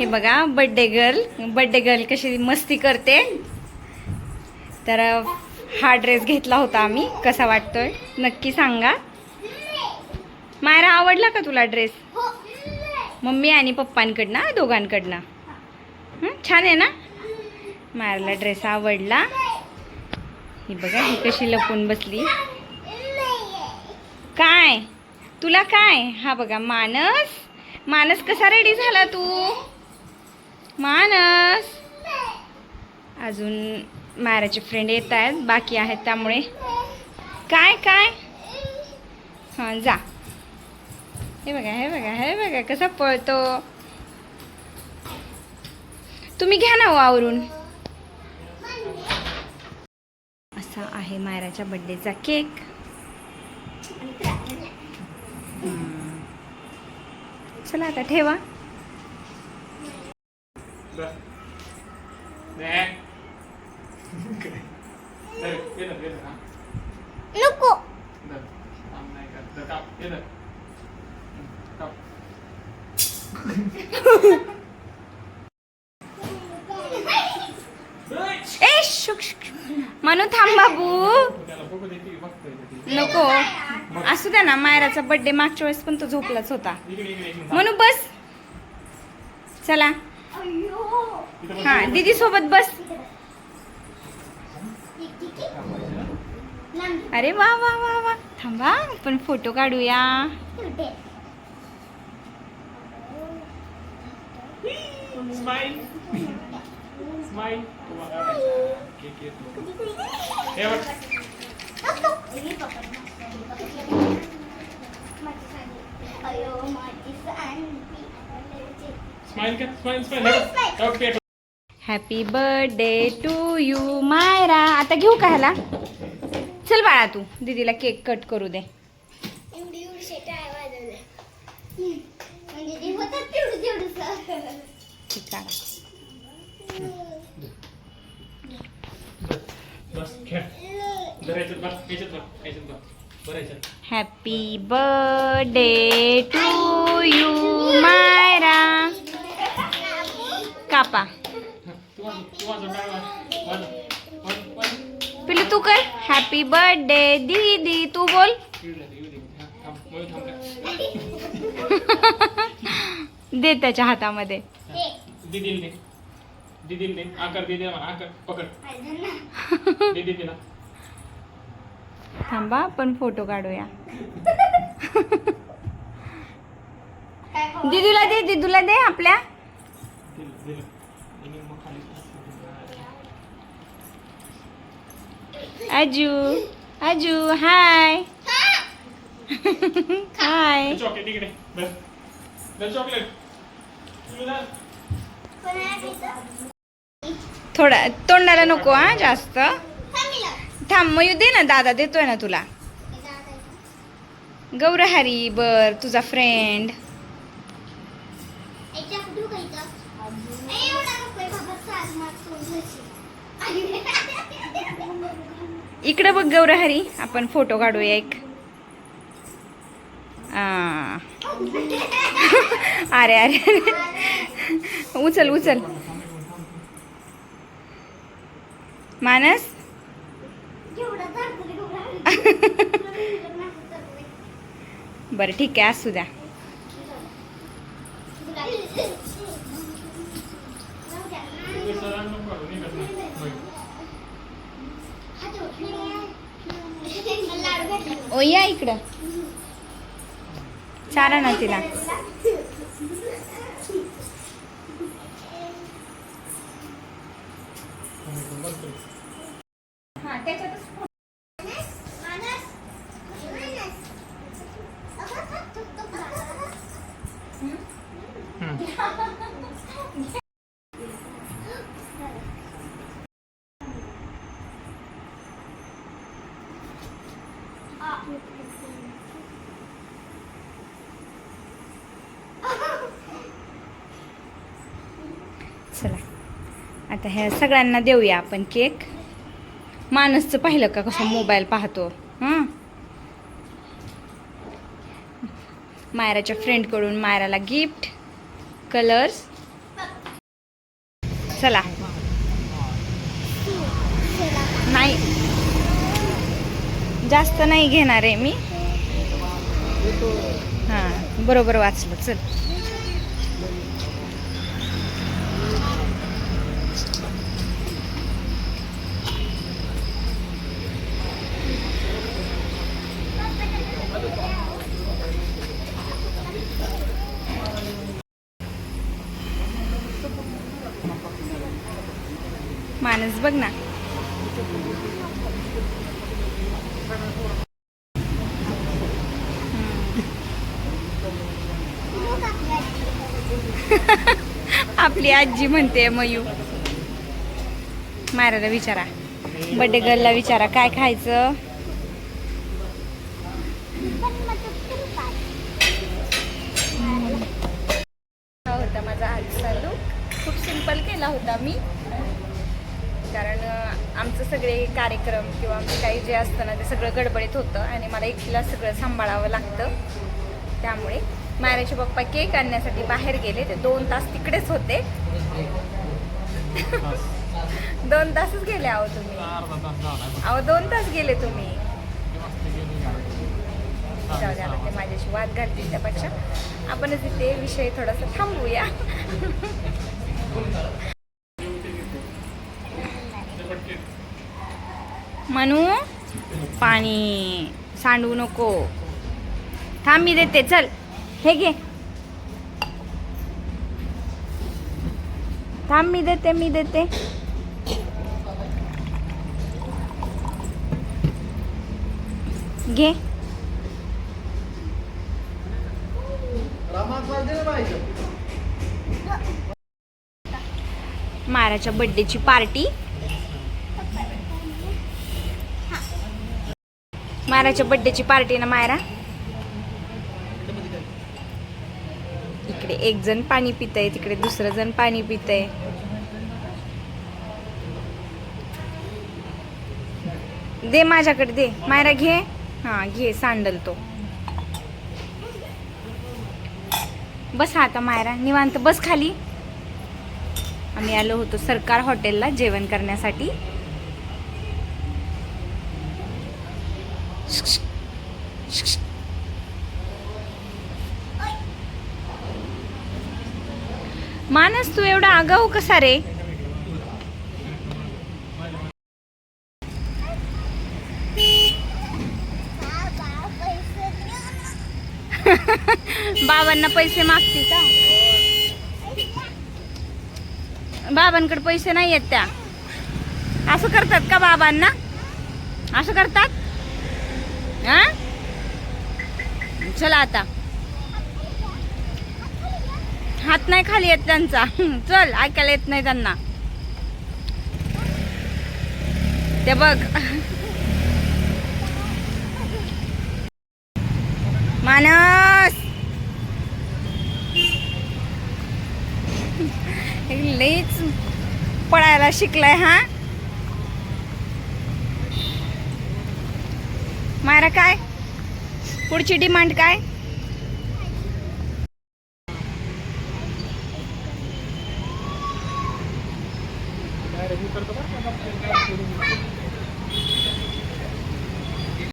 हे बघा birthday girl birthday girl कशी मस्ती करते. तर हा ड्रेस घेतला होता आम्ही. कसा वाटतोय? नक्की सांगा. मायरा आवडला का तुला ड्रेस मम्मी आणि पप्पांकडनं दोघांकडनं? छान आहे ना? मायराला ड्रेस आवडला. ही बघा ही कशी लपून बसली. काय? तुला काय? हा बघा मानस. मानस कसा रेडी झाला तू मानस अजून माराचे फ्रेंड येत आहेत. बाकी आहेत त्यामुळे. काय काय? हां जा. हे बघा हे बघा हे बघा कसा पळतो. तुम्ही घ्या ना हो आवरून. असा आहे मायराच्या बड्डेचा केक चला आता ठेवा. नको. म्हणून थांब बाबू. नको. असू द्या ना मायराचा बर्थडे मागच्या वेळेस पण तो झोपलाच होता. म्हणून बस. चला. हा दीदी सोबत बस. अरे वा वा वा वा. थांबा आपण फोटो काढूया. स्माइल स्माइल हे smile smile okay happy birthday to you Myra आता घेऊ का ह्याला? चल बाळा तू दीदीला केक कट करू दे. Happy birthday to you Myra कापा. पिलू तू कर. हॅपी बर्थडे दीदी. तू बोल. दे त्याच्या हातामध्ये. थांबा आपण फोटो काढूया. दीदीला दे दीदूला दे आपल्या. अजू अजू हाय हाय चॉकलेट इकडे चॉकलेट थोडा तोंडाला नको हा जास्त. थांब मयू दे ना दादा देतोय ना तुला. गौरहरी बर तुझा फ्रेंड इकडे बघ गौरहरी आपण फोटो काढूया एक. अरे अरे. उचल उचल. मानस? बरं ठीक आहे असू द्या. ओ या इकडं. चारा ना तिला. आता ह्या सगळ्यांना देऊया आपण केक. माणसचं पाहिलं का कसं मोबाईल पाहतो? हां? मायराच्या फ्रेंडकडून मायराला गिफ्ट कलर्स चला. नाही. जास्त नाही घेणार आहे मी. हां बरोबर वाचलं. चल. माणूस बघ ना. आपली आजी म्हणते मयू. मारायला विचारा. बड्डे गर्लला विचारा काय खायचं? होता माझा आजचा लुक खूप सिंपल केला होता मी. कारण आमचं सगळे कार्यक्रम किंवा आमचं काही जे असतं ना ते सगळं गडबडीत होतं आणि मला एकटीला सगळं सांभाळावं लागतं. त्यामुळे मायराचे पप्पा केक आणण्यासाठी बाहेर गेले. ते दोन तास तिकडेच होते. दोन तासच गेले आहो तुम्ही. अहो दोन तास गेले तुम्ही. जाऊ द्या ते माझ्याशी वाद घालतील त्यापेक्षा आपणच इथे विषय थोडासा थांबूया म्हणू पाणी सांडू नको. थांब मी देते. चल हे घे. थांब मी देते मी देते. घे. माराच्या बड्डेची पार्टी मायराच्या बड्डेची पार्टी ना मायरा? इकडे एक जण पाणी आहे तिकडे दुसरं जण पाणी पित आहे दे माझ्याकडे दे. मायरा घे. हा घे सांडल तो. बस आता मायरा निवांत बस खाली. आम्ही आलो होतो सरकार हॉटेलला जेवण करण्यासाठी. मानस तू एवढा आगाऊ कसा रे? बाबांना पैसे मागते का? बाबांकडे पैसे नाही आहेत त्या. असं करतात का बाबांना? असं करतात? हा? चला आता. हात नाही खाली येत त्यांचा. चल ऐकायला येत नाही त्यांना. ते बघ. मानस! लईच पळायला शिकलाय हा? मायरा काय? पुढची डिमांड काय?